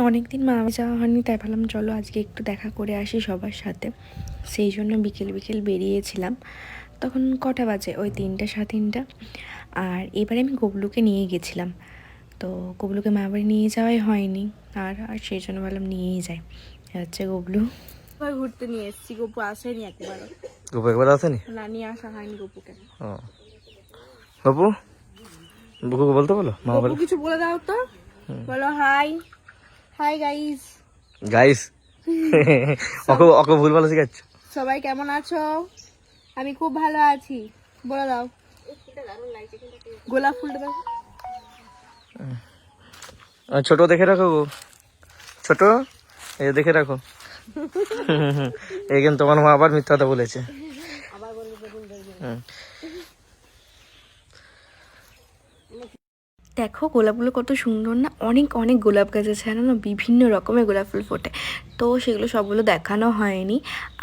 অনেকদিন মামা যাওয়া হয়নি তাই ভাবলাম চলো আজকে একটু দেখা করে আসি সবার সাথে। সেই জন্য বিকেল বিকেল বেরিয়েছিলাম। তখন কটা বাজে? ওই তিনটা সাড়ে তিনটা। আর এবারে আমি গবলুকে নিয়ে গেছিলাম। তো গবলুকে মা বাড়ি নিয়ে যাওয়াই হয়নি। আর আর সেই জন্য ভাবলাম নিয়েই যাই। হচ্ছে গবলু। ঘুরতে নিয়ে এসেছি? গপু আসেনি একবার গপু একবার আসেনি? না নিয়ে আসা হয়নি গপুকে। গপু? বুকুকে বলতে বলো? মা বলো। কিছু বলে দাও তো। বলো hi. Hi guys guys okay okay ভুল ভালো শিখাচ্ছ? সবাই কেমন আছো? আমি খুব ভালো আছি। বলে দাও। গোলাপ ফুলটা দাও ছোট দেখে রাখো গো। ছোট? এই দেখে রাখো। এখানে তোমার মা আবার মিথ্যা কথা বলেছে। দেখো গোলাপগুলো কত সুন্দর না? অনেক অনেক গোলাপ গাছ আছে না বিভিন্ন রকমের গোলাপ ফুল ফোটে। তো সেগুলো সবগুলো দেখানো হয়নি।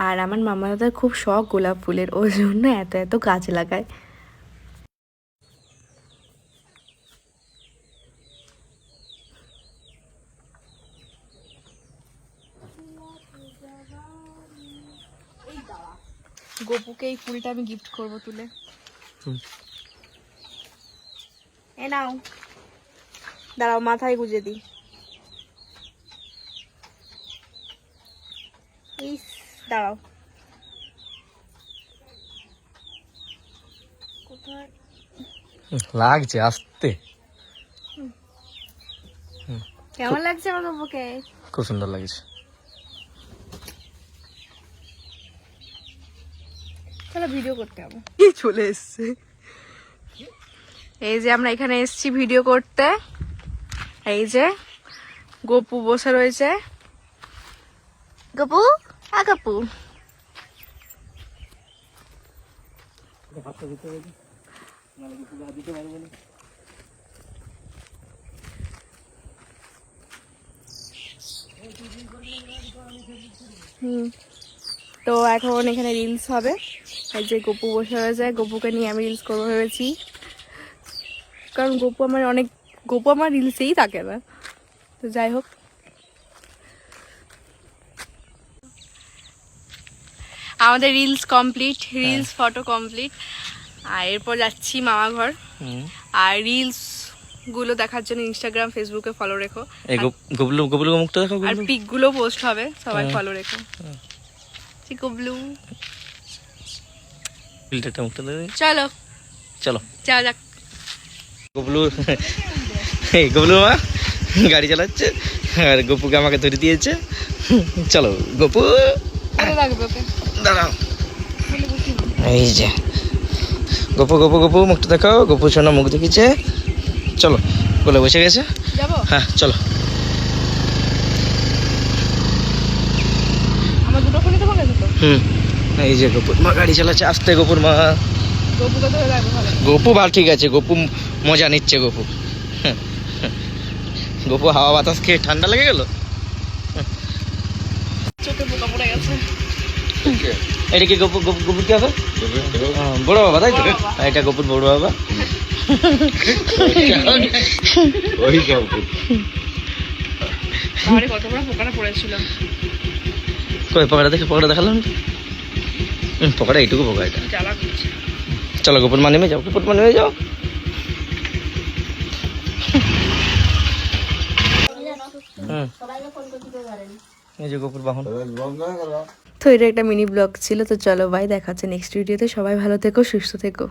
আর আমার মামা দাদার খুব শখ গোলাপ ফুলের ওই জন্য এত এত গাছ লাগায়। গপুকে এই ফুলটা আমি গিফট করব তুলে। এ নাও। দাঁড়াও মাথায় গুজে দিই। ইস দাঁড়াও। লাগছে আসতে। কেমন লাগছে আমার গপুকে খুব সুন্দর লাগছে। চলো ভিডিও করতে হবে। চলে এসছে। এই যে আমরা এখানে এসেছি ভিডিও করতে। এই যে গপু বসে রয়েছে। গপু? আ গপু। হুম। তো এখন এখানে রিলস হবে। এই যে গপু বসে রয়েছে। গপুকে নিয়ে আমি রিলস করব ভেবেছি। কারণ গপু আমার অনেক গপু আমার রিলসেই থাকে না। তো যাই হোক। আমাদের reels complete reels photo complete আর এরপর যাচ্ছি মামা ঘর। আর রিলসগুলো দেখার জন্য ইনস্টাগ্রাম ফেসবুকে ফলো রেখো। গবলু গবলু মুখটা দেখো আর পিকগুলো পোস্ট হবে সবাই ফলো রেখো। ঠিক ব্লু ফিল্টারটা মুখটা চলো। চলো। যাওয়া যাক। গবলু এই গবলু মা গাড়ি চালাচ্ছে আর গপুকে আমাকে ধরে দিয়েছে। চলো গপু। দাঁড়াও। এই যে। গপু গপু গপু মুখটা দেখাও। গপু সোনা মুখ দেখিছে চলো বলে বসে গেছে। হ্যাঁ চলো। হুম এই যে গপুর মা গাড়ি চালাচ্ছে। আস্তে গপুর মা। গপু ভালো ঠিক আছে গপু মজা নিচ্ছে গপু। গপু হাওয়া বাতাস খেয়ে ঠান্ডা লেগে গেল? চোখে পোকা পড়ে গেছে। এটা কি গপু গপু গপুর কি হবে? বড় বাবা তাই তো? এটা গপুর বড় বাবা। আমারে কত বড় পোকাটা পড়েছিল। কই পকড়া দেখে দেখালাম এইটুকু এটা। চলো গপুর মা নেমে যাও গপুর মা নেমে যাও। এই যে গপুর বাহন। তো এটা একটা মিনি ব্লগ ছিল তো চলো ভাই দেখাচ্ছে নেক্সট ভিডিওতে সবাই ভালো থেকো সুস্থ থেকো।